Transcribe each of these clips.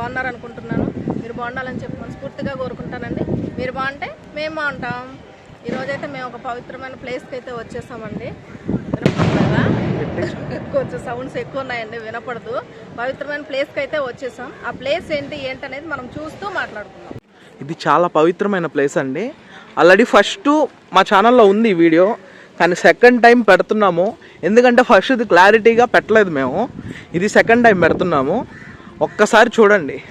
బాగున్నారు అనుకుంటున్నాను మీరు బాగుండాలని చెప్పి మనస్ఫూర్తిగా కోరుకుంటానండి. మీరు బాగుంటే మేము బాగుంటాం. ఈరోజైతే మేము ఒక పవిత్రమైన ప్లేస్కి అయితే వచ్చేసామండి. వినపడలేదా? కొంచెం సౌండ్స్ ఎక్కువ ఉన్నాయండి వినపడదు. పవిత్రమైన ప్లేస్కి అయితే వచ్చేసాం. ఆ ప్లేస్ ఏంటి ఏంటనేది మనం చూస్తూ మాట్లాడుకుందాం. ఇది చాలా పవిత్రమైన ప్లేస్ అండి. ఆల్రెడీ ఫస్ట్ మా ఛానల్లో ఉంది వీడియో కానీ సెకండ్ టైం పెడుతున్నాము. ఎందుకంటే ఫస్ట్ ఇది క్లారిటీగా పెట్టలేదు మేము. ఇది సెకండ్ టైం పెడుతున్నాము. ఒక్కసారి చూడండి.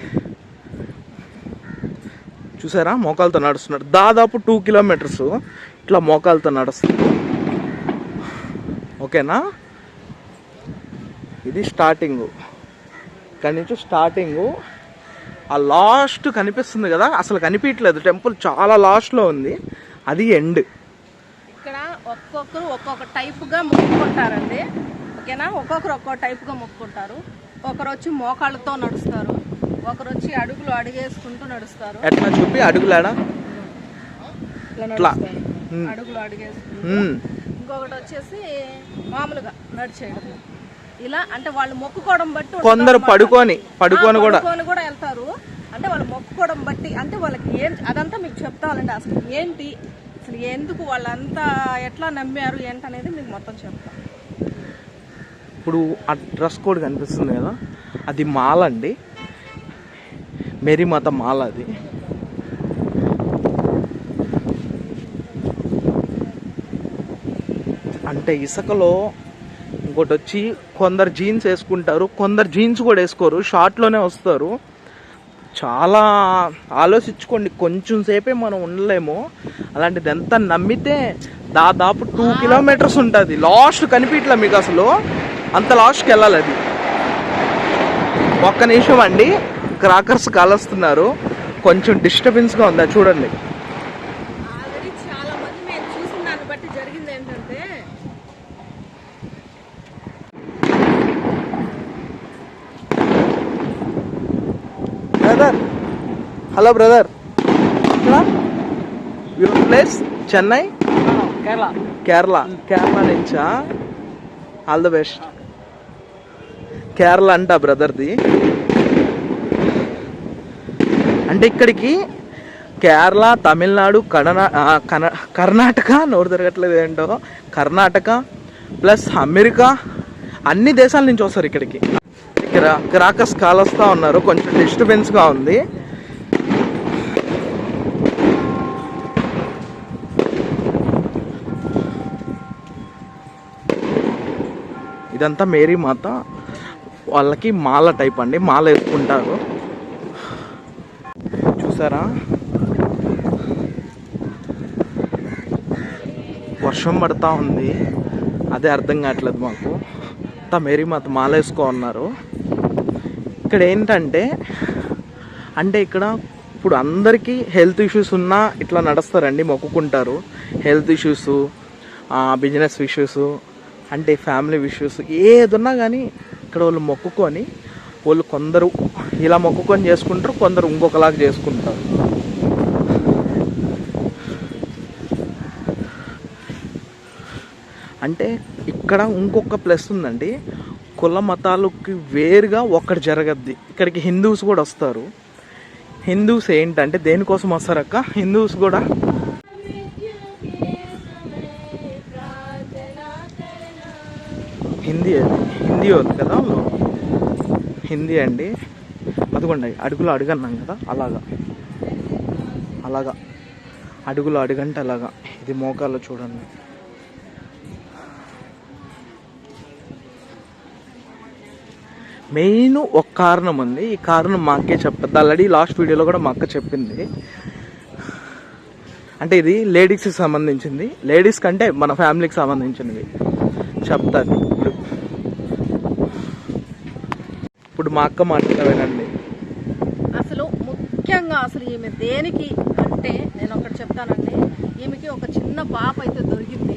చూసారా? మోకాలతో నడుస్తున్నాడు దాదాపు టూ కిలోమీటర్స్ ఇట్లా మోకాలతో నడుస్తుంది ఓకేనా? ఇది స్టార్టింగు. ఇక్కడి నుంచి స్టార్టింగు. ఆ లాస్ట్ కనిపిస్తుంది కదా? అసలు కనిపించట్లేదు. టెంపుల్ చాలా లాస్ట్లో ఉంది. అది ఎండ్. ఇక్కడ ఒక్కొక్కరు ఒక్కొక్క టైప్గా మొక్కుకుంటారండి. ఓకేనా? ఒక్కొక్కరు ఒక్కొక్క టైప్గా మొక్కుకుంటారు. ఒకరు వచ్చి మోకాళ్ళతో నడుస్తారు ఒకరు వచ్చి అడుగులు అడిగేసుకుంటూ నడుస్తారు. ఎట్లా చూపి? అడుగులాడా? ఇట్లా. అడుగులు అడిగేసుకుంటూ. ఇంకొకటి వచ్చేసి మామూలుగా నడిచేయడం. ఇలా అంటే వాళ్ళు మొక్కుకోవడం బట్టి కొందరు. పడుకొని పడుకొని కూడా. పడుకొని కూడా వెళ్తారు. అంటే వాళ్ళు మొక్కుకోవడం బట్టి అంటే వాళ్ళకి ఏం అదంతా మీకు చెప్తానండి అసలు ఏంటి అసలు ఎందుకు వాళ్ళంతా ఎట్లా నమ్మారు ఏంటనేది మీకు మొత్తం చెప్తాను ఇప్పుడు ఆ డ్రెస్ కోడ్ కనిపిస్తుంది కదా అది మాల అండి. మేరీమాత మాల అది. అంటే ఇసుకలో ఇంకోటి వచ్చి కొందరు జీన్స్ వేసుకుంటారు కొందరు జీన్స్ కూడా వేసుకోరు షార్ట్లోనే వస్తారు. చాలా ఆలోచించుకోండి కొంచెం సేపే మనం ఉండలేము. అలాంటిది ఎంత నమ్మితే దాదాపు టూ కిలోమీటర్స్ ఉంటుంది. లాస్ట్ కనిపించలే మీకు అసలు. అంత లాస్ట్కి వెళ్ళాలి అది. ఒక్క నిమిషం అండి క్రాకర్స్ కాలుస్తున్నారు. కొంచెం డిస్టర్బెన్స్గా ఉంది చూడండి. Brother hello brother. Your place Chennai? Kerala. Kerala. Kerala నుంచా? All the best. కేరళ అంట బ్రదర్ది. అంటే ఇక్కడికి కేరళ తమిళనాడు కడనా కన- కర్ణాటక నోరు తిరగట్లేదు ఏంటో. కర్ణాటక ప్లస్ అమెరికా అన్ని దేశాల నుంచి వస్తారు ఇక్కడికి. ఇక్కడ క్రాకస్ కాలుస్తూ ఉన్నారు. కొంచెం డిస్టర్బెన్స్గా ఉంది. ఇదంతా మేరీ మాత. వాళ్ళకి మాల టైప్ అండి. మాల వేసుకుంటారు. చూసారా? వర్షం పడతా ఉంది. అదే అర్థం కావట్లేదు మాకు. అంతా మేరీ మాత మాల వేసుకో ఉన్నారు ఇక్కడ ఏంటంటే అంటే ఇక్కడ ఇప్పుడు అందరికీ హెల్త్ ఇష్యూస్ ఉన్నా ఇట్లా నడుస్తారండి మొక్కుకుంటారు. హెల్త్ ఇష్యూస్ బిజినెస్ ఇష్యూస్ అంటే ఫ్యామిలీ ఇష్యూస్ ఏదున్నా కానీ ఇక్కడ వాళ్ళు మొక్కుకొని వాళ్ళు కొందరు ఇలా మొక్కుకొని చేసుకుంటారు కొందరు ఇంకొకలాగా చేసుకుంటారు. అంటే ఇక్కడ ఇంకొక ప్లస్ ఉందండి. కుల మతాలకి వేరుగా ఒక్కటి జరగద్ది. ఇక్కడికి హిందూస్ కూడా వస్తారు. హిందూస్ ఏంటంటే దేనికోసం వస్తారక్క? హిందూస్ కూడా హిందీ అది హిందీ ఉంది కదా? హిందీ అండి. అదిగోండి అడుగులో అడుగన్నాం కదా? అలాగా. అలాగా. అడుగులో అడుగంటే అలాగా. ఇది మోకాల్లో చూడండి. మెయిన్ ఒక కారణం ఉంది. ఈ కారణం మా అక్కే చెప్పద్దు. ఆల్రెడీ లాస్ట్ వీడియోలో కూడా మా అక్క చెప్పింది. అంటే ఇది లేడీస్కి సంబంధించింది. లేడీస్ కంటే మన ఫ్యామిలీకి సంబంధించినది చెప్తాను. ఇప్పుడు మా అక్క మాట్లాడ వినండి అసలు ముఖ్యంగా అసలు ఈమె దేనికి అంటే నేను ఒకటి చెప్తానండి. ఈమెకి ఒక చిన్న పాప అయితే దొరికింది.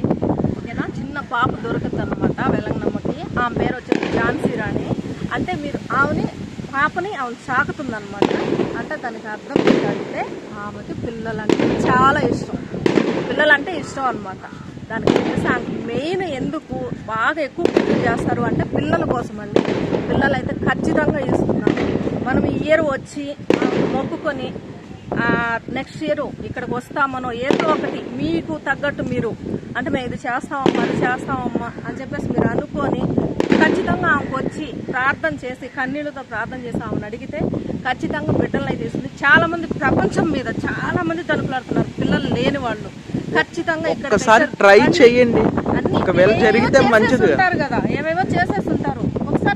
ఓకేనా? చిన్న పాప దొరకద్దు అనమాట వెలంగనమ్మకి ఆమె పేరు వచ్చేసి ఝాన్సీ రాణి. అంటే మీరు ఆమెని పాపని ఆమెను సాకుతుందనమాట అంటే దానికి అర్థం ఏంటంటే ఆమెకి పిల్లలంటే చాలా ఇష్టం. పిల్లలంటే ఇష్టం అనమాట దానికి మెయిన్ ఎందుకు బాగా ఎక్కువ పూజ చేస్తారు అంటే పిల్లల కోసం అండి పిల్లలు అయితే ఖచ్చితంగా ఇస్తున్నారు. మనం ఈ ఇయర్ వచ్చి మొక్కుకొని నెక్స్ట్ ఇయర్ ఇక్కడికి వస్తామనో ఏదో ఒకటి మీకు తగ్గట్టు మీరు అంటే మేము ఇది చేస్తామమ్మా అది చేస్తామమ్మా అని చెప్పేసి మీరు అనుకొని ఖచ్చితంగా ఆమెకు వచ్చి ప్రార్థన చేసి కన్నీళ్ళతో ప్రార్థన చేసి ఆమెను అడిగితే ఖచ్చితంగా బిడ్డలను అయితే ఇస్తుంది. చాలా మంది ప్రపంచం మీద చాలా మంది తలుపులాడుతున్నారు పిల్లలు లేని వాళ్ళు. ఖచ్చితంగా ఇక్కడ ట్రై చేయండి. అన్ని ఒకవేళ జరిగితే మంచిది కదా. చేసేస్తుంటారు ఒకసారి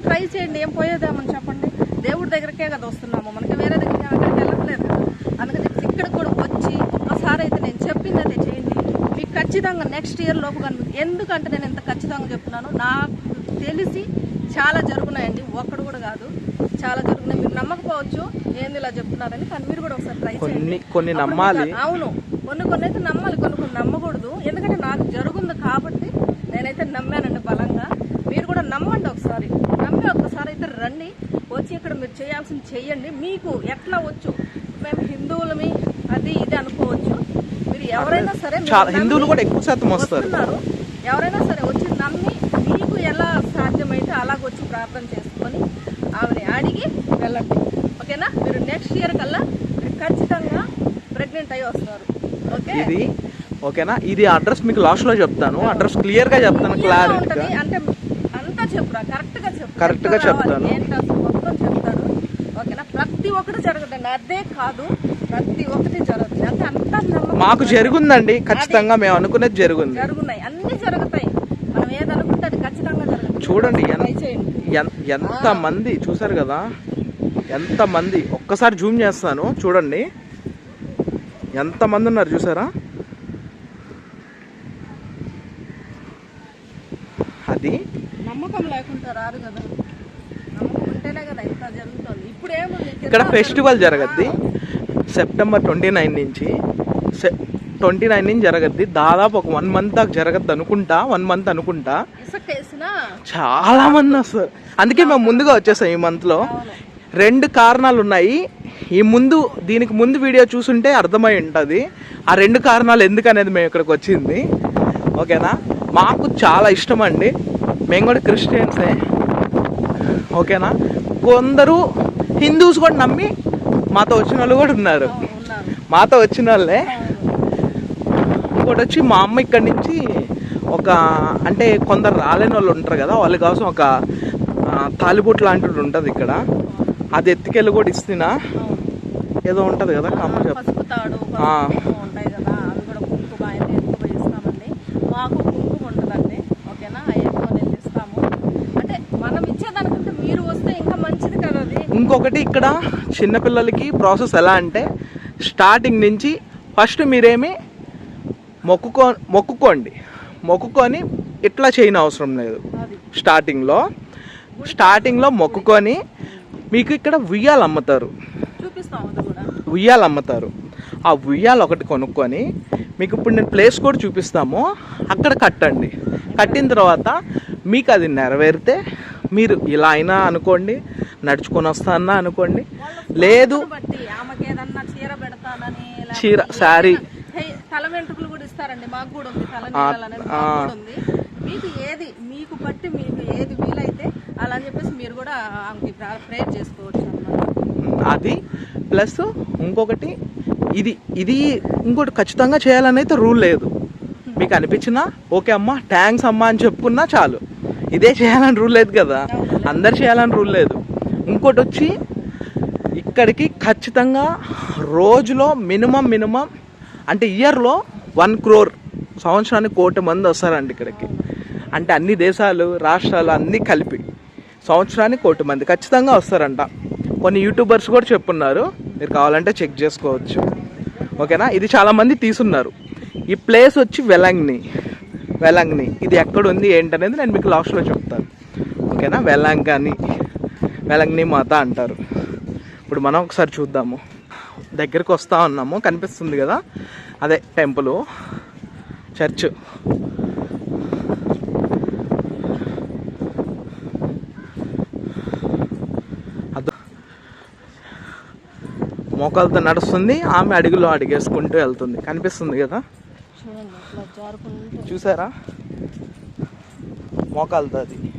ట్రై చేయండి ఏం పోయేదేమని చెప్పండి. దేవుడి దగ్గరకే కదా వస్తున్నాము. మనకి వేరే దగ్గరికి ఎక్కడికి వెళ్ళట్లేదు కదా. అందుకని చెప్పి ఇక్కడ కూడా వచ్చి ఒక్కసారి అయితే నేను చెప్పింది అయితే చేయండి. మీకు ఖచ్చితంగా నెక్స్ట్ ఇయర్ లోపు కనుక ఎందుకంటే నేను ఎంత ఖచ్చితంగా చెప్తున్నాను నాకు తెలిసి చాలా జరుగున్నాయండి. ఒక్కడు కూడా కాదు చాలా జరుగుతున్నాయి మీరు నమ్మకపోవచ్చు ఏంది ఇలా చెప్తున్నారని కానీ మీరు కూడా ఒకసారి ట్రై చేయండి. కొన్ని నమ్మాలి. అవును కొన్ని కొన్ని అయితే నమ్మాలి కొన్ని కొన్ని నమ్మకూడదు. ఎందుకంటే నాకు జరుగుంది కాబట్టి నేనైతే నమ్మానండి బలంగా. మీరు కూడా నమ్మండి ఒకసారి. రండి వచ్చి ఇక్కడ మీరు చేయాల్సింది చెయ్యండి. మీకు ఎట్లా వచ్చు? మేము హిందువులమి అది ఇది అనుకోవచ్చు. మీరు ఎవరైనా సరే హిందువులు కూడా ఎక్కువ శాతం వస్తారు. ఎవరైనా సరే వచ్చి నమ్మి మీకు ఎలా సాధ్యమైతే అలాగ వచ్చి ప్రార్థన చేసుకొని ఆవిడ అడిగి వెళ్ళండి. ఓకేనా? మీరు నెక్స్ట్ ఇయర్ కల్లా ఖచ్చితంగా ప్రెగ్నెంట్ అయ్యి వస్తారు. ఓకే? ఇది ఓకేనా? ఇది అడ్రస్ మీకు లాస్ట్లో చెప్తాను. అడ్రస్ క్లియర్గా చెప్తాను క్లియర్గా క్లారిటీగా ఉంటది. అంటే అంతా చెప్పురా కరెక్ట్గా చెప్పు Correct గా చెప్తాను. ఏంటి మొత్తం ఓకేనా? ప్రతి ఒక్కటి జరగదండి అదే కాదు ప్రతి ఒక్కటి జరుగుతుంది. అంటే అంతా మాకు జరుగుందండి. ఖచ్చితంగా మేము అనుకునేది జరుగుంది. జరుగున్నాయి. అన్ని జరుగుతాయి. మనం ఏది అనుకుంటే అది ఖచ్చితంగా జరుగుతుంది. చూడండి ఎంత మంది చూసారు కదా? ఎంత మంది? ఒక్కసారి జూమ్ చేస్తాను. చూడండి. ఎంత మంది ఉన్నారు చూసారా అది రారు కదా. నమ్మకం ఉంటేనే కదా ఇంత జరుగుతుంది. ఇప్పుడు ఏముంది ఇక్కడ ఫెస్టివల్ జరగద్ది. సెప్టెంబర్ ట్వంటీ నైన్ నుంచి ట్వంటీ నైన్ నుంచి జరగద్ది. దాదాపు ఒక వన్ మంత్ దాకా జరగద్దు అనుకుంటా. వన్ మంత్ అనుకుంటా. చాలా మంది వస్తారు. అందుకే మేము ముందుగా వచ్చేసాం ఈ మంత్లో. రెండు కారణాలు ఉన్నాయి. ఈ ముందు దీనికి ముందు వీడియో చూసుంటే అర్థమై ఉంటుంది. ఆ రెండు కారణాలు ఎందుకు అనేది మేము ఇక్కడికి వచ్చింది. ఓకేనా? మాకు చాలా ఇష్టం అండి. మేము కూడా క్రిస్టియన్సే. ఓకేనా? కొందరు హిందూస్ కూడా నమ్మి మాతో వచ్చిన వాళ్ళు కూడా ఉన్నారు. మాతో వచ్చిన వాళ్ళే. ఇంకోటి వచ్చి మా అమ్మ ఇక్కడి నుంచి ఒక అంటే కొందరు రాలేని వాళ్ళు ఉంటారు కదా వాళ్ళ కోసం ఒక ఆ, తాలిబొట్టు లాంటిది ఉంటుంది ఇక్కడ. అది ఎత్తుకెళ్ళి కూడా ఇస్తున్నా. ఏదో ఉంటుంది కదా కమ్మ చెప్ప పసుపు తాడు ఆ. పసుపు కుంకుమ ఉంటాయి కదా అవి కూడా కుంకుమ ఆయన ఎక్కువ ఇస్తామండి మాకు కుంకుమ ఉంటుందండి ఓకేనా అవి ఎక్కువ నేను ఇస్తాము అంటే మనం ఇచ్చేదానికంటే మీరు వస్తే ఇంకా మంచిది కదా అది ఇంకొకటి ఇక్కడ చిన్నపిల్లలకి ప్రాసెస్ ఎలా అంటే స్టార్టింగ్ నుంచి ఫస్ట్ మీరేమి మొక్కుకో మొక్కుకోండి. మొక్కుకొని ఇట్లా చేయని అవసరం లేదు. స్టార్టింగ్లో. స్టార్టింగ్లో మొక్కుకొని మీకు ఇక్కడ ఉయ్యాలు అమ్ముతారు. ఉయ్యాలు అమ్ముతారు. ఆ ఉయ్యాలు ఒకటి కొనుక్కొని మీకు ఇప్పుడు నేను ప్లేస్ కూడా చూపిస్తాము. అక్కడ కట్టండి. కట్టిన తర్వాత మీకు అది నెరవేరితే మీరు ఇలా అయినా అనుకోండి. నడుచుకొని వస్తానా అనుకోండి. లేదు. చీర పెడతానని లేకపోతే చీర, శారీ. తల వెంట్రుకలు కూడా ఇస్తారండి. మాకు కూడా ఉంది తల ఉంది. మీకు ఏది మీకు బట్టి మీకు ఏది వీలైతే అలా అని చెప్పేసి మీరు కూడా ఆమెకి ప్రేర్ చేసుకోవచ్చు అది ప్లస్ ఇంకొకటి ఇది ఇది ఇంకోటి ఖచ్చితంగా చేయాలని అయితే రూల్ లేదు. మీకు అనిపించినా ఓకే అమ్మా థ్యాంక్స్ అమ్మా అని చెప్పుకున్నా చాలు. ఇదే చేయాలని రూల్ లేదు కదా. అందరు చేయాలని రూల్ లేదు. ఇంకోటి వచ్చి ఇక్కడికి ఖచ్చితంగా రోజులో మినిమం మినిమం అంటే ఇయర్లో వన్ క్రోర్ సంవత్సరానికి కోటి మంది వస్తారండి ఇక్కడికి. అంటే అన్ని దేశాలు రాష్ట్రాలు అన్నీ కలిపి సంవత్సరానికి కోటి మంది ఖచ్చితంగా వస్తారంట. కొన్ని యూట్యూబర్స్ కూడా చెప్పున్నారు మీరు కావాలంటే చెక్ చేసుకోవచ్చు. ఓకేనా? ఇది చాలామంది తీసున్నారు. ఈ ప్లేస్ వచ్చి వెలంగ్ని. వెలంగ్ని. ఇది ఎక్కడ ఉంది ఏంటనేది నేను మీకు లాస్ట్లో చెప్తాను. ఓకేనా? వెలంగ్ అని. వెలంగ్ని మాత అంటారు. ఇప్పుడు మనం ఒకసారి చూద్దాము. దగ్గరికి వస్తూ ఉన్నాము కనిపిస్తుంది కదా? అదే టెంపుల్ చర్చ్. అదో మోకాలతో నడుస్తుంది ఆమె అడుగులో అడిగేసుకుంటూ వెళ్తుంది. కనిపిస్తుంది కదా? చూసారా? మోకాలతో అది.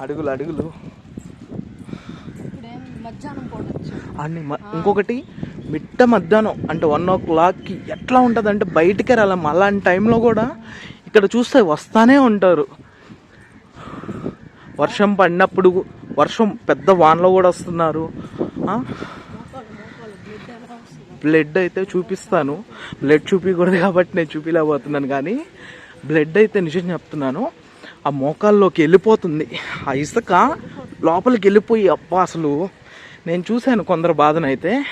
అడుగులు అడుగులు. మధ్యాహ్నం అన్ని ఇంకొకటి మిట్ట మధ్యాహ్నం అంటే వన్ ఓ క్లాక్కి ఎట్లా ఉంటుంది అంటే బయటికి రాలేం. అలాంటి టైంలో కూడా ఇక్కడ చూస్తే వస్తానే ఉంటారు. వర్షం పడినప్పుడు వర్షం పెద్ద వానలో కూడా వస్తున్నారు? బ్లడ్ అయితే చూపిస్తాను. బ్లడ్ చూపించకూడదు కాబట్టి నేను చూపించలేకపోతున్నాను కానీ బ్లడ్ అయితే నిజం చెప్తున్నాను. ఆ మోకాల్లోకి వెళ్ళిపోతుంది. ఆ ఇసుక లోపలికి వెళ్ళిపోయి అబ్బా అసలు నేను చూశాను కొందరు బాధనైతే.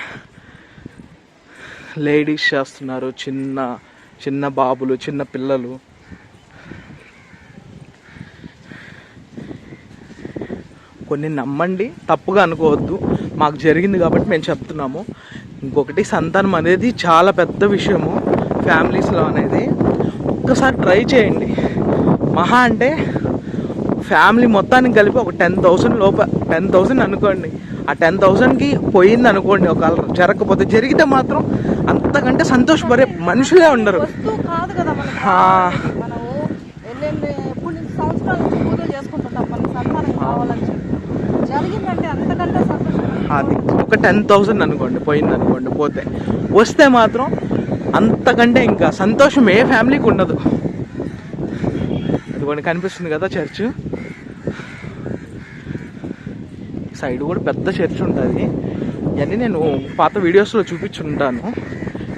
లేడీస్ చేస్తున్నారు చిన్న చిన్న బాబులు చిన్న పిల్లలు. కొన్ని నమ్మండి తప్పుగా అనుకోవద్దు. మాకు జరిగింది కాబట్టి మేము చెప్తున్నాము. ఇంకొకటి సంతానం అనేది చాలా పెద్ద విషయము ఫ్యామిలీస్లో అనేది. ఒక్కసారి ట్రై చేయండి. మహా అంటే ఫ్యామిలీ మొత్తానికి కలిపి ఒక టెన్ థౌసండ్ లోప టెన్ థౌసండ్ అనుకోండి. ఆ టెన్ థౌసండ్కి పోయింది అనుకోండి ఒక జరగకపోతే జరిగితే మాత్రం అంతకంటే సంతోషపడే మనుషులే ఉండరు. అది ఒక టెన్ థౌసండ్ అనుకోండి పోయింది అనుకోండి పోతే. వస్తే మాత్రం అంతకంటే ఇంకా సంతోషం ఏ ఫ్యామిలీకి ఉండదు. అదిగోండి కనిపిస్తుంది కదా చర్చ్. సైడ్ కూడా పెద్ద చర్చ్ ఉంటుంది. ఇవన్నీ నేను పాత వీడియోస్లో చూపించుంటాను.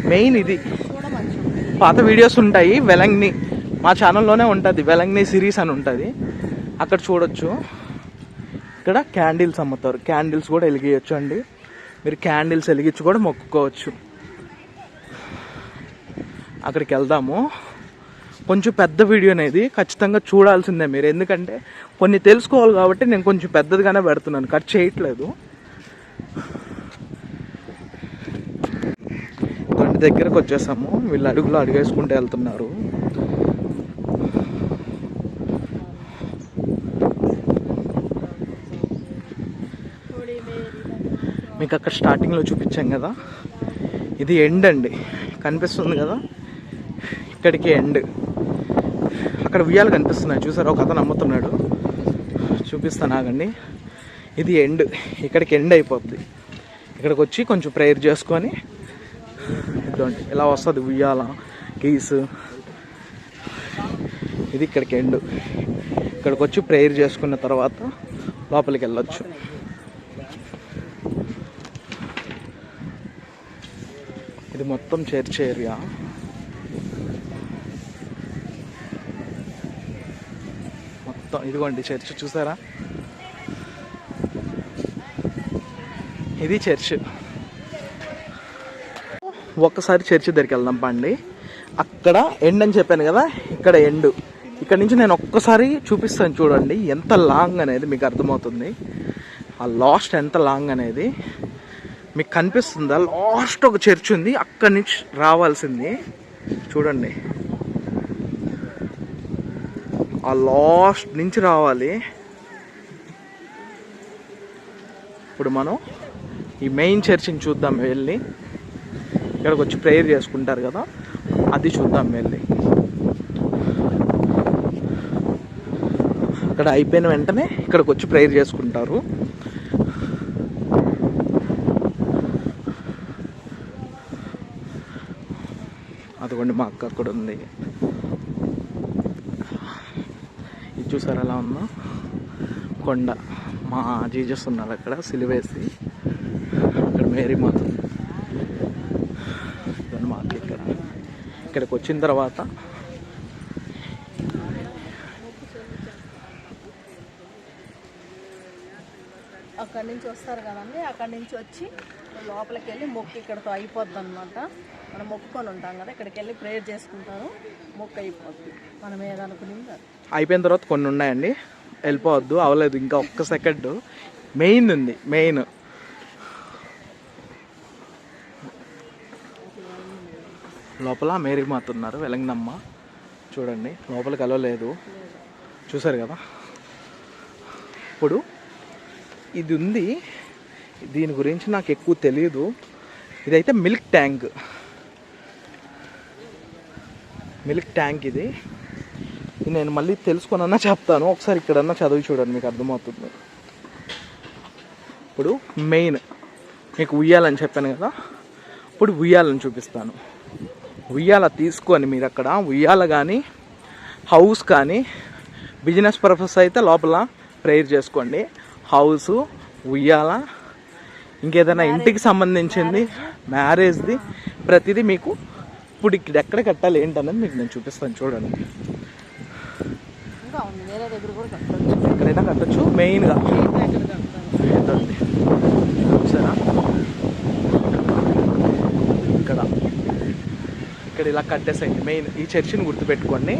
మెయిన్ ఇది. పాత వీడియోస్ ఉంటాయి వెలంగ్ని. మా ఛానల్లోనే ఉంటుంది వెలంగ్ని సిరీస్ అని ఉంటుంది. అక్కడ చూడొచ్చు. ఇక్కడ క్యాండిల్స్ అమ్ముతారు. క్యాండిల్స్ కూడా వెలిగించచ్చు అండి. మీరు క్యాండిల్స్ వెలిగించి కూడా మొక్కుకోవచ్చు. అక్కడికి వెళ్దాము. కొంచెం పెద్ద వీడియో అనేది ఖచ్చితంగా చూడాల్సిందే మీరు. ఎందుకంటే కొన్ని తెలుసుకోవాలి కాబట్టి నేను కొంచెం పెద్దదిగానే పెడుతున్నాను. కట్ చేయట్లేదు. ఇటువంటి దగ్గరకు వచ్చేసాము. వీళ్ళు అడుగులో అడుగేసుకుంటూ వెళ్తున్నారు. మీకు అక్కడ స్టార్టింగ్లో చూపించాం కదా. ఇది ఎండ్ అండి. కనిపిస్తుంది కదా? ఇక్కడికి ఎండ్ అక్కడ ఉయ్యాలు కనిపిస్తున్నాయి. చూసారా? ఒక అతను అమ్ముతున్నాడు. చూపిస్తాను ఆగండి. ఇది ఎండ్. ఇక్కడికి ఎండ్ అయిపోద్ది. ఇక్కడికి వచ్చి కొంచెం ప్రేయర్ చేసుకొని ఎలా ఇలా వస్తుంది ఉయ్యాల కీస్. ఇది ఇక్కడికి ఎండ్. ఇక్కడికి వచ్చి ప్రేయర్ చేసుకున్న తర్వాత లోపలికి వెళ్ళొచ్చు. ఇది మొత్తం చర్చ్ ఏరియా. మొత్తం ఇదిగోండి చర్చ్ చూసారా? ఇది చర్చ్. ఒక్కసారి చర్చ్ దగ్గరికి వెళ్దాం పండి. అక్కడ ఎండ్ అని చెప్పాను కదా ఇక్కడ ఎండ్. ఇక్కడ నుంచి నేను ఒక్కసారి చూపిస్తాను చూడండి ఎంత లాంగ్ అనేది మీకు అర్థమవుతుంది. ఆ లాస్ట్ ఎంత లాంగ్ అనేది మీకు కనిపిస్తుందా? లాస్ట్ ఒక చర్చ్ ఉంది అక్కడి నుంచి రావాల్సింది. చూడండి. ఆ లాస్ట్ నుంచి రావాలి. ఇప్పుడు మనం ఈ మెయిన్ చర్చిని చూద్దాం వెళ్ళి. ఇక్కడికి వచ్చి ప్రేయర్ చేసుకుంటారు కదా అది చూద్దాం వెళ్ళి. అక్కడ అయిపోయిన వెంటనే ఇక్కడికి వచ్చి ప్రేయర్ చేసుకుంటారు. అదిగోండి మా అక్క అక్కడ ఉంది ఇది చూసారు ఎలా ఉందో? కొండ. మా జీజస్ ఉన్నారు అక్కడ సిలివేసి అక్కడ మేరీ మాత. మాకు ఇక్కడ. ఇక్కడికి వచ్చిన తర్వాత అక్కడి నుంచి వస్తారు కదండి. అక్కడి నుంచి వచ్చి లోపలికి వెళ్ళి మొక్కు ఇక్కడతో అయిపోద్ది అనమాట మనం మొక్కుకొని ఉంటాం కదా ఇక్కడికి వెళ్ళి ప్రేయర్ చేసుకుంటారు. మొక్క అయిపోద్ది మనం ఏదనుకునింది అయిపోయిన తర్వాత కొన్ని ఉన్నాయండి. వెళ్ళిపోవద్దు అవ్వలేదు ఇంకా ఒక్క సెకండ్ మెయిన్ ఉంది మెయిన్ లోపల మేరీ మాత ఉన్నారు వెలంగనమ్మ. చూడండి లోపలికి అలవలేదు చూసారు కదా? ఇప్పుడు ఇది ఉంది. దీని గురించి నాకు ఎక్కువ తెలియదు ఇదైతే మిల్క్ ట్యాంక్ మిల్క్ ట్యాంక్ ఇది. నేను మళ్ళీ తెలుసుకున్నా చెప్తాను. ఒకసారి ఇక్కడన్నా చదివి చూడండి మీకు అర్థమవుతుంది. ఇప్పుడు మెయిన్ మీకు ఉయ్యాలని చెప్పాను కదా ఇప్పుడు ఉయ్యాలని చూపిస్తాను. ఉయ్యాల తీసుకొని మీరు అక్కడ ఉయ్యాల కానీ హౌస్ కానీ బిజినెస్ పర్పస్ అయితే లోపల ప్రేయర్ చేసుకోండి. హౌస్ ఉయ్యాల ఇంకేదైనా ఇంటికి సంబంధించింది మ్యారేజ్ది ప్రతిదీ మీకు ఇప్పుడు ఇక్కడ ఎక్కడ కట్టాలి ఏంటన్నది మీకు నేను చూపిస్తాను చూడండి. ఎక్కడైనా కట్టచ్చు మెయిన్గా. చూసారా? ఇక్కడ. ఇక్కడ ఇలా కట్టేసేయండి. మెయిన్ ఈ చర్చిని గుర్తుపెట్టుకోండి.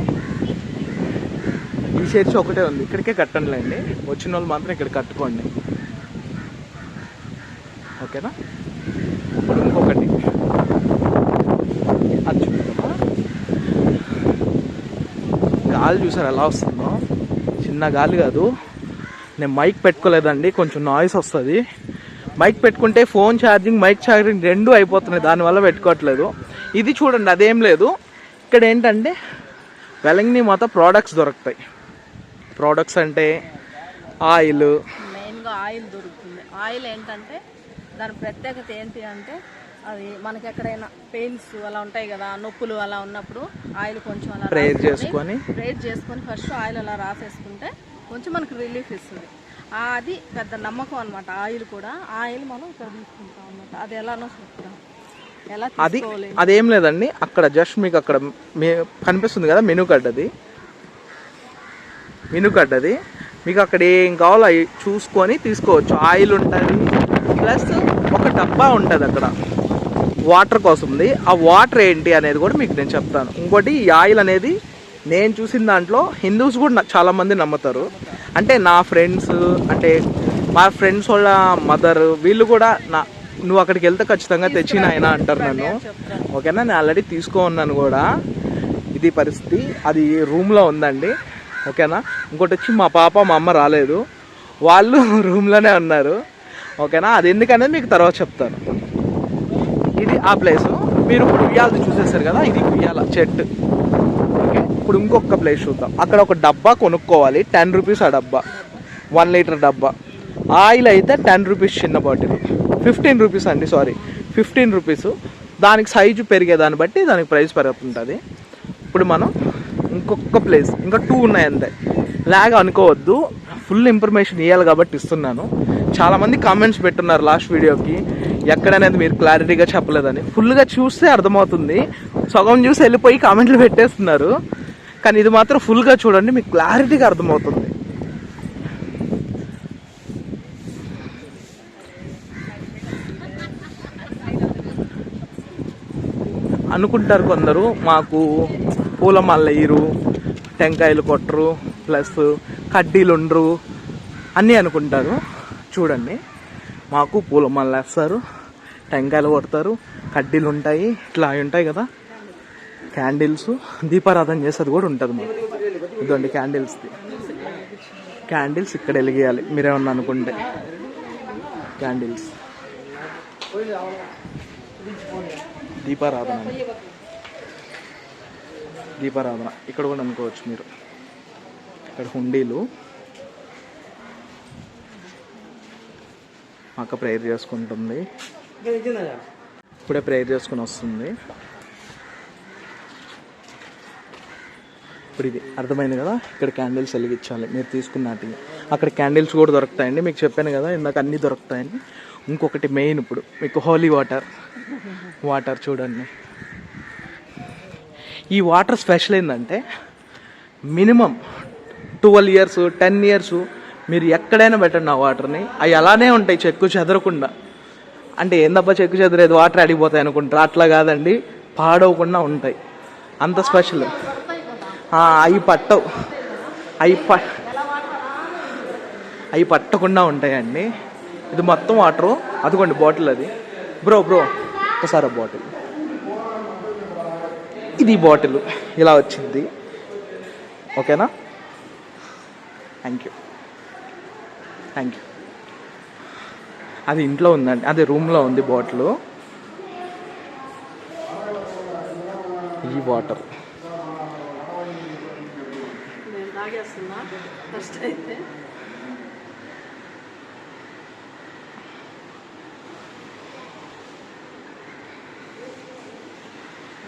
ఈ చర్చి ఒకటే ఉంది. ఇక్కడికే కట్టండిలేండి వచ్చిన వాళ్ళు మాత్రం ఇక్కడ కట్టుకోండి. ఓకేనా ఇప్పుడు ఇంకొకటి అది చూద్దామా గాలి చూసారు? ఎలా వస్తుందో? చిన్న గాలి కాదు. నేను మైక్ పెట్టుకోలేదండి కొంచెం నాయిస్ వస్తుంది. మైక్ పెట్టుకుంటే ఫోన్ ఛార్జింగ్ మైక్ ఛార్జింగ్ రెండు అయిపోతున్నాయి దానివల్ల పెట్టుకోవట్లేదు. ఇది చూడండి అదేం లేదు. ఇక్కడ ఏంటంటే వెలంగిని మాత ప్రోడక్ట్స్ దొరుకుతాయి. ప్రోడక్ట్స్ అంటే ఆయిల్. మెయిన్గా ఆయిల్ దొరుకుతుంది. ఆయిల్ ఏంటంటే దాని ప్రత్యేకత ఏంటి అంటే అది మనకి ఎక్కడైనా పెయిన్స్ అలా ఉంటాయి కదా నొప్పులు అలా ఉన్నప్పుడు ఆయిల్ కొంచెం అలా ప్రేయర్ చేసుకొని. ప్రేర్ చేసుకొని ఫస్ట్ ఆయిల్ అలా రాసేసుకుంటే కొంచెం మనకి రిలీఫ్ ఇస్తుంది. అది పెద్ద నమ్మకం అనమాట ఆయిల్ కూడా. ఆయిల్ మనం ఇక్కడ తీసుకుంటాం అనమాట అది ఎలానో చెప్తాం. ఎలా అది అదేం లేదండి అక్కడ జస్ట్ మీకు అక్కడ కనిపిస్తుంది కదా మెనూ కార్డ్ అది మెనూ కార్డ్ అది మీకు అక్కడ ఏం కావాలో అవి చూసుకొని తీసుకోవచ్చు. ఆయిల్ ఉంటుంది ప్లస్ ఒక డబ్బా ఉంటుంది అక్కడ. వాటర్ కోసం ఉంది ఆ వాటర్ ఏంటి అనేది కూడా మీకు నేను చెప్తాను. ఇంకోటి ఈ ఆయిల్ అనేది నేను చూసిన దాంట్లో హిందూస్ కూడా చాలామంది నమ్ముతారు. అంటే నా ఫ్రెండ్స్ అంటే మా ఫ్రెండ్స్ వాళ్ళ మదర్ వీళ్ళు కూడా నా నువ్వు అక్కడికి వెళ్తే ఖచ్చితంగా తెచ్చిన ఆయన అంటారు నన్ను. ఓకేనా? నేను ఆల్రెడీ తీసుకో ఉన్నాను కూడా. ఇది పరిస్థితి. అది రూమ్లో ఉందండి. ఓకేనా? ఇంకోటి వచ్చి మా పాప మా అమ్మ రాలేదు. వాళ్ళు రూమ్లోనే ఉన్నారు. ఓకేనా? అది ఎందుకనేది మీకు తర్వాత చెప్తాను. ఆ ప్లేస్ మీరు ఇప్పుడు ఉయ్యాలది చూసేస్తారు కదా? ఇది ఉయ్యాల చెట్టు. ఓకే. ఇప్పుడు ఇంకొక ప్లేస్ చూద్దాం. అక్కడ ఒక డబ్బా కొనుక్కోవాలి. టెన్ రూపీస్ ఆ డబ్బా. వన్ లీటర్ డబ్బా. ఆయిల్ అయితే టెన్ రూపీస్ చిన్న బాటిల్ ఫిఫ్టీన్ రూపీస్ అండి సారీ ఫిఫ్టీన్ రూపీస్ దానికి సైజు పెరిగేదాన్ని బట్టి దానికి ప్రైస్ పెరుగుతుంటుంది. ఇప్పుడు మనం ఇంకొక ప్లేస్ ఇంకా టూ ఉన్నాయి అంతే. లాగా అనుకోవద్దు. ఫుల్ ఇన్ఫర్మేషన్ ఇవ్వాలి కాబట్టి ఇస్తున్నాను. చాలామంది కామెంట్స్ పెట్టున్నారు లాస్ట్ వీడియోకి ఎక్కడనేది మీరు క్లారిటీగా చెప్పలేదని. ఫుల్గా చూస్తే అర్థమవుతుంది. సగం చూసి వెళ్ళిపోయి కామెంట్లు పెట్టేస్తున్నారు. కానీ ఇది మాత్రం ఫుల్గా చూడండి మీకు క్లారిటీగా అర్థమవుతుంది. అనుకుంటారు కొందరు మాకు పూల మల్లయ్యరు టెంకాయలు కొట్టరు ప్లస్ కడ్డీలు ఉండరు అన్నీ అనుకుంటారు. చూడండి మాకు పూలమాల వేస్తారు టెంకాయలు కొడతారు కడ్డీలు ఉంటాయి ఇట్లా అవి ఉంటాయి కదా. క్యాండిల్స్ దీపారాధన చేసేది కూడా ఉంటుంది మాకు. ఇదండి క్యాండిల్స్ది క్యాండిల్స్ ఇక్కడ వెలిగేయాలి మీరేమన్నా అనుకుంటే. క్యాండిల్స్ దీపారాధన. దీపారాధన. ఇక్కడ కూడా అనుకోవచ్చు మీరు. ఇక్కడ హుండీలు. అక్క ప్రేయర్ చేసుకుంటుంది. ఇప్పుడే ప్రేయర్ చేసుకుని వస్తుంది. ఇప్పుడు ఇది అర్థమైంది కదా? ఇక్కడ క్యాండిల్స్ వెలిగించాలి. మీరు తీసుకున్నట్టు అక్కడ క్యాండిల్స్ కూడా దొరుకుతాయండి. మీకు చెప్పాను కదా ఇందాక అన్నీ దొరుకుతాయని. ఇంకొకటి మెయిన్ ఇప్పుడు. మీకు హోలీ వాటర్ వాటర్ చూడండి. ఈ వాటర్ స్పెషల్ ఏంటంటే minimum twelve years ten years మీరు ఎక్కడైనా పెట్టండి ఆ వాటర్ని అవి అలానే ఉంటాయి చెక్కు చెదరకుండా. అంటే ఏందబ్బా చెక్కు చెదరేది? వాటర్ అడిగిపోతాయి అనుకుంటారు. అట్లా కాదండి. పాడవకుండా ఉంటాయి. అంత స్పెషల్. అవి పట్టవు. అవి ప అవి పట్టకుండా ఉంటాయండి. ఇది మొత్తం వాటరు. అదిగోండి బాటిల్ అది. బ్రో బ్రో ఒకసారి బాటిల్. ఇది బాటిల్. ఇలా వచ్చింది. ఓకేనా? Thank you. Thank you. అది ఇంట్లో ఉందండి. అది రూమ్లో ఉంది బాటిల్. ఈ వాటర్.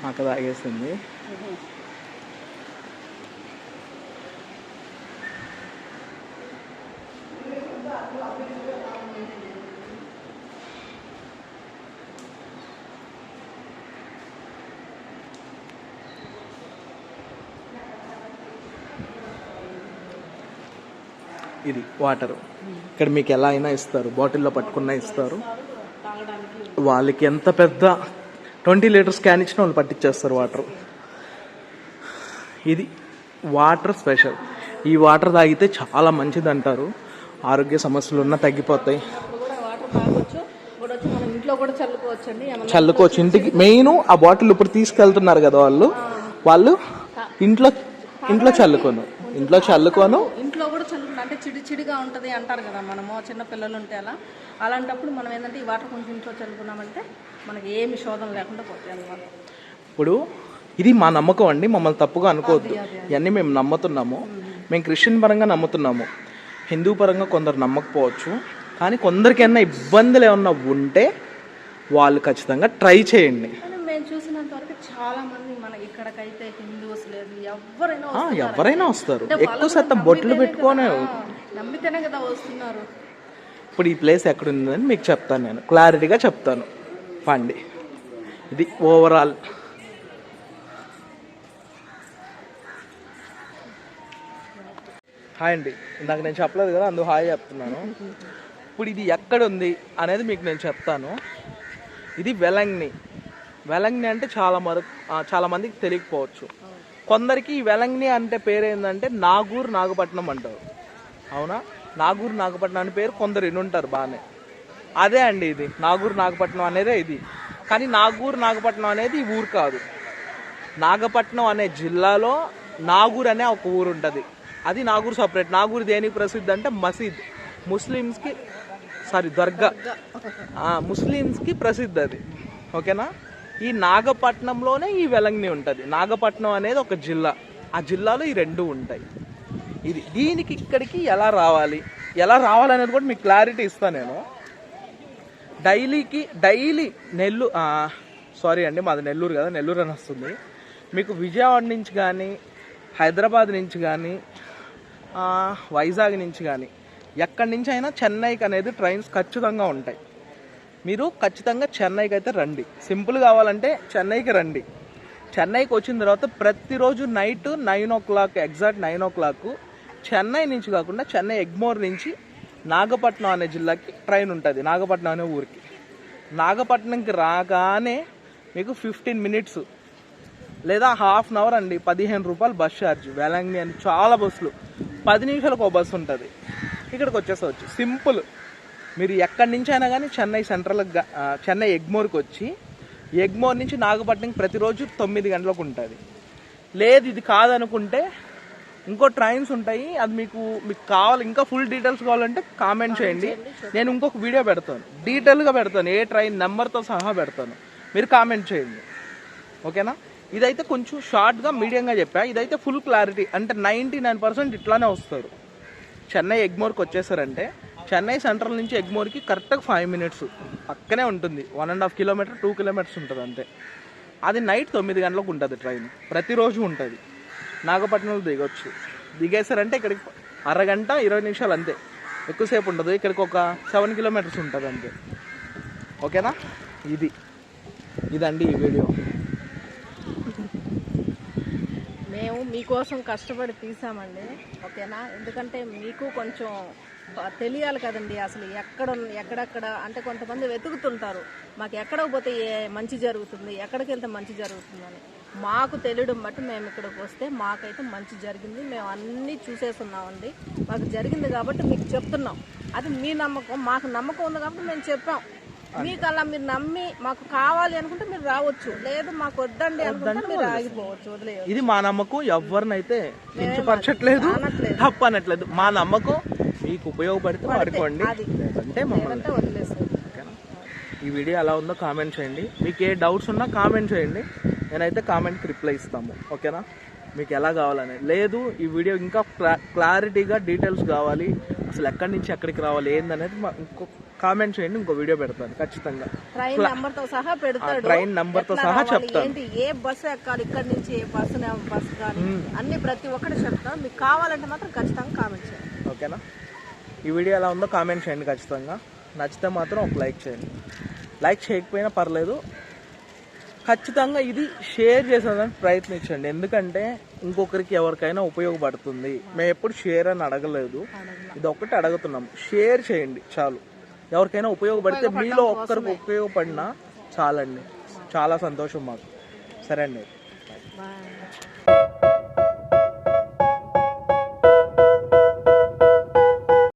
మాకు తాగేస్తుంది ఇది వాటర్ ఇక్కడ మీకు ఎలా అయినా ఇస్తారు బాటిల్లో పట్టుకున్నా ఇస్తారు. వాళ్ళకి ఎంత పెద్ద ట్వంటీ లీటర్స్ క్యాన్ ఇచ్చినా వాళ్ళు పట్టించేస్తారు వాటర్ ఇది వాటర్ స్పెషల్ ఈ వాటర్ తాగితే చాలా మంచిది అంటారు ఆరోగ్య సమస్యలు ఉన్నా తగ్గిపోతాయి. చల్లుకోవచ్చు ఇంటికి. మెయిన్ ఆ బాటిల్ ఇప్పుడు తీసుకెళ్తున్నారు కదా వాళ్ళు. వాళ్ళు ఇంట్లో ఇంట్లో చల్లుకోను. ఇంట్లో చల్లుకోను? ఇంట్లో కూడా చల్లుకుంటే. అంటే చిడి చిడిగా ఉంటది అంటారు కదా మనము చిన్న పిల్లలు ఉంటే అలా. అలాంటప్పుడు మనం ఏంటంటే ఈ వాటర్ కొంచెం ఇంట్లో చల్లుకున్నామంటే మనకి ఏమి శోధన లేకుండా పోతాయి అన్నమాట. ఇప్పుడు ఇది మా నమ్మకం అండి మమ్మల్ని తప్పుగా అనుకోవద్దు. ఇవన్నీ మేము నమ్ముతున్నాము. మేము. క్రిస్టియన్ పరంగా నమ్ముతున్నాము. హిందూ పరంగా కొందరు నమ్మకపోవచ్చు. కానీ కొందరికైనా ఇబ్బందులు ఏమన్నా ఉంటే వాళ్ళు ఖచ్చితంగా ట్రై చేయండి. మేము వరకు చాలా మంది మన ఇక్కడికైతే హిందూస్ లేదు ఎవరైనా. ఎవరైనా వస్తారు. ఎక్కువ శాతం బొట్లు పెట్టుకొని నమ్మితేనే కదా వస్తున్నారు. ఇప్పుడు ఈ ప్లేస్ ఎక్కడ ఉందని మీకు చెప్తాను నేను. క్లారిటీగా చెప్తాను. పండి. ఇది ఓవరాల్. హాయ్ అండి. ఇందాక నేను చెప్పలేదు కదా అందుకు హాయ్ చెప్తున్నాను. ఇప్పుడు ఇది ఎక్కడ ఉంది అనేది మీకు నేను చెప్తాను. ఇది వెలంగ్ని. వెలంగ్ని అంటే చాలా మరకు ఆ, చాలా మందికి తెలియకపోవచ్చు. కొందరికి ఈ వెలంగ్ని అంటే పేరు ఏంటంటే నాగూర్ నాగపట్నం అంటారు. అవునా? నాగూర్ నాగపట్నం అనే పేరు కొందరు వినుంటారు బాగానే అదే అండి ఇది. నాగూర్ నాగపట్నం అనేదే ఇది. కానీ నాగూర్ నాగపట్నం అనేది ఈ ఊరు కాదు. నాగపట్నం అనే జిల్లాలో నాగూర్ అనే ఒక ఊరు ఉంటుంది. అది నాగూర్ సపరేట్. నాగూర్ దేనికి ప్రసిద్ధి అంటే మసీద్. ముస్లిమ్స్కి సారీ దర్గా. ముస్లిమ్స్కి ప్రసిద్ధి అది ఓకేనా? ఈ నాగపట్నంలోనే ఈ వెలంగిని ఉంటుంది. నాగపట్నం అనేది ఒక జిల్లా. ఆ జిల్లాలో ఈ రెండు ఉంటాయి. ఇది దీనికి ఇక్కడికి ఎలా రావాలి? ఎలా రావాలనేది కూడా మీకు క్లారిటీ ఇస్తాను నేను. డైలీకి డైలీ నెల్లు సారీ అండి మాది నెల్లూరు కదా నెల్లూరు అని వస్తుంది. మీకు విజయవాడ నుంచి కానీ హైదరాబాద్ నుంచి కానీ వైజాగ్ నుంచి కానీ ఎక్కడి నుంచి అయినా చెన్నైకి అనేది ట్రైన్స్ ఖచ్చితంగా ఉంటాయి. మీరు ఖచ్చితంగా చెన్నైకి అయితే రండి. సింపుల్ కావాలంటే చెన్నైకి రండి. చెన్నైకి వచ్చిన తర్వాత ప్రతిరోజు night nine o'clock exact nine o'clock Chennai నుంచి కాకుండా చెన్నై ఎగ్మోర్ నుంచి నాగపట్నం అనే జిల్లాకి ట్రైన్ ఉంటుంది. నాగపట్నం అనే ఊరికి. నాగపట్నంకి రాగానే మీకు ఫిఫ్టీన్ మినిట్స్ లేదా హాఫ్ అన్ అవర్ అండి. పదిహేను రూపాయలు బస్ ఛార్జ్. వేలంగిని అని చాలా బస్సులు. పది నిమిషాలకు ఒక బస్సు ఉంటుంది. ఇక్కడికి వచ్చేసవచ్చు. సింపుల్. మీరు ఎక్కడి నుంచి అయినా కానీ చెన్నై సెంట్రల్ చెన్నై ఎగ్మోర్కి వచ్చి ఎగ్మోర్ నుంచి నాగపట్నంకి ప్రతిరోజు తొమ్మిది గంటలకు ఉంటుంది. లేదు ఇది కాదనుకుంటే ఇంకో ట్రైన్స్ ఉంటాయి అది మీకు మీకు కావాలి ఇంకా ఫుల్ డీటెయిల్స్ కావాలంటే కామెంట్ చేయండి. నేను ఇంకొక వీడియో పెడతాను డీటెయిల్గా పెడతాను ఏ ట్రైన్ నెంబర్తో సహా పెడతాను. మీరు కామెంట్ చేయండి. ఓకేనా? ఇదైతే కొంచెం షార్ట్గా మీడియంగా చెప్పా. ఇదైతే ఫుల్ క్లారిటీ అంటే నైంటీ నైన్ పర్సెంట్ ఇట్లానే వస్తారు. చెన్నై ఎగ్మోర్కి వచ్చేసారంటే చెన్నై సెంట్రల్ నుంచి ఎగ్మోర్కి కరెక్ట్గా ఫైవ్ మినిట్స్. పక్కనే ఉంటుంది. One and half kilometre two kilometres ఉంటుంది అంతే. అది నైట్ తొమ్మిది గంటలకు ఉంటుంది ట్రైన్. ప్రతిరోజు ఉంటుంది. నాగపట్నంలో దిగొచ్చు. దిగేసారంటే ఇక్కడికి అరగంట ఇరవై నిమిషాలు అంతే. ఎక్కువసేపు ఉండదు. ఇక్కడికి ఒక సెవెన్ కిలోమీటర్స్ ఉంటుంది అంతే. ఓకేనా? ఇది. ఇదండి ఈ వీడియో. మేము మీకోసం కష్టపడి తీసామండి. ఓకేనా? ఎందుకంటే మీకు కొంచెం తెలియాలి కదండి అసలు ఎక్కడ ఎక్కడెక్కడ అంటే కొంతమంది వెతుకుతుంటారు. మాకు ఎక్కడికి పోతే ఏ మంచి జరుగుతుంది ఎక్కడికి వెళ్తే మంచి జరుగుతుందని మాకు తెలియడం బట్టి మేము ఇక్కడికి వస్తే మాకైతే మంచి జరిగింది. మేము అన్నీ చూసేస్తున్నామండి మాకు జరిగింది కాబట్టి మీకు చెప్తున్నాం. అది మీ నమ్మకం మాకు నమ్మకం ఉంది కాబట్టి మేము చెప్పాం. మీకు అలా మీరు నమ్మి మాకు కావాలి అనుకుంటే మీరు రావచ్చు. లేదు మాకు వద్దండి అనుకుంటే మీరు ఆగిపోవచ్చు వదిలేయచ్చు. ఇది మా నమ్మకం ఎవరినైతే కించపరచట్లేదు అనట్లేదు. తప్పు అనట్లేదు మా నమ్మకం మీకు ఉపయోగపడితే వాడుకోండి. మమ్మల్ని. అంటే ఓకేనా? ఈ వీడియో ఎలా ఉందో కామెంట్ చేయండి. మీకు ఏ డౌట్స్ ఉన్నా కామెంట్ చేయండి. నేనైతే కామెంట్కి రిప్లై ఇస్తాము. ఓకేనా? మీకు ఎలా కావాలని. లేదు ఈ వీడియో ఇంకా క్లా క్లారిటీగా డీటెయిల్స్ కావాలి. అసలు ఎక్కడి నుంచి ఎక్కడికి రావాలి ఏందనేది ఇంకో కామెంట్ చేయండి ఇంకో వీడియో పెడతాను ఖచ్చితంగా. ట్రైన్ నెంబర్తో సహా పెడతాడు. ట్రైన్ నంబర్తో సహా చెప్తాను. ఏ బస్సు ఎక్కాలి ఇక్కడ నుంచి ఏ బస్సు బస్సు కానీ అన్ని ప్రతి ఒక్కటి చెప్తాను. మీకు కావాలంటే మాత్రం ఖచ్చితంగా కామెంట్ చేయండి. ఓకేనా? ఈ వీడియో ఎలా ఉందో కామెంట్ చేయండి ఖచ్చితంగా. నచ్చితే మాత్రం ఒక లైక్ చేయండి. లైక్ చేయకపోయినా పర్లేదు. ఖచ్చితంగా ఇది షేర్ చేసేదానికి ప్రయత్నించండి. ఎందుకంటే ఇంకొకరికి ఎవరికైనా ఉపయోగపడుతుంది. మేము ఎప్పుడు షేర్ అని అడగలేదు. ఇది ఒక్కటి అడుగుతున్నాం. షేర్ చేయండి చాలు. ఎవరికైనా ఉపయోగపడితే మీలో ఒక్కరికి ఉపయోగపడినా చాలండి. చాలా సంతోషం మాకు. సరే అండి.